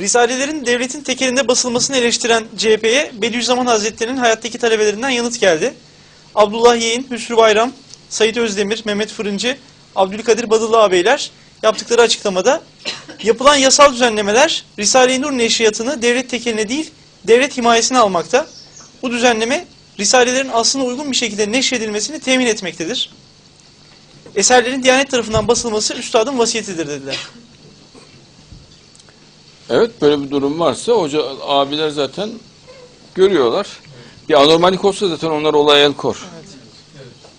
Risalelerin devletin tekelinde basılmasını eleştiren CHP'ye Bediüzzaman Hazretleri'nin hayattaki talebelerinden yanıt geldi. Abdullah Yeğen, Hüsnü Bayram, Sait Özdemir, Mehmet Fırıncı, Abdülkadir Badıllı ağabeyler yaptıkları açıklamada yapılan yasal düzenlemeler Risale-i Nur neşriyatını devlet tekeline değil devlet himayesine almakta. Bu düzenleme Risalelerin aslına uygun bir şekilde neşredilmesini temin etmektedir. Eserlerin Diyanet tarafından basılması üstadın vasiyetidir dediler. Evet böyle bir durum varsa hoca abiler zaten görüyorlar. Bir anormallik olsa zaten onlar olaya el kor.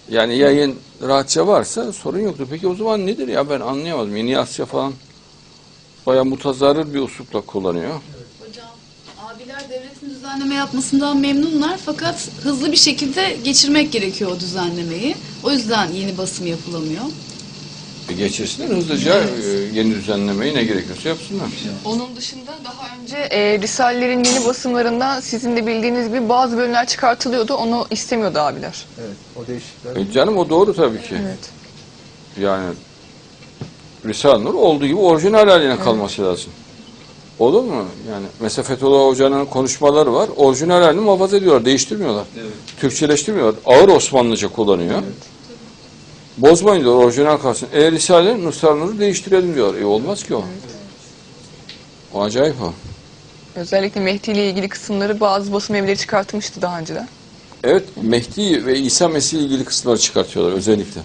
Yani yayın rahatça varsa sorun yoktur. Peki o zaman nedir ya ben anlayamadım. Yeni Asya falan baya mutazarır bir uslupla kullanıyor. Hocam, abiler devletin düzenleme yapmasından memnunlar fakat hızlı bir şekilde geçirmek gerekiyor o düzenlemeyi. O yüzden yeni basım yapılamıyor. Geçirsinler hızlıca e, yeni düzenlemeyi ne gerekiyorsa yapsınlar. Onun dışında daha önce e, Risalelerin yeni basımlarında sizin de bildiğiniz gibi bazı bölümler çıkartılıyordu. Onu istemiyordu abiler. Evet, o değişiklikler. E canım o doğru tabii ki. Evet. Yani Risale-i Nur olduğu gibi orijinal haline kalması lazım. Olur mu? Yani mesela Fethullah Hoca'nın konuşmaları var. Orijinal halini muhafaza ediyorlar. Değiştirmiyorlar. Türkçeleştirmiyorlar. Ağır Osmanlıca kullanıyor. Bozmayın diyor orijinal kalsın. Eğer Risale Nusral Nur'u değiştirelim diyor. E olmaz ki o. O acayip o. Özellikle Mehdi ile ilgili kısımları bazı basım evleri çıkartmıştı daha önceden. Evet Mehdi ve İsa Mesih ile ilgili kısımları çıkartıyorlar özellikle.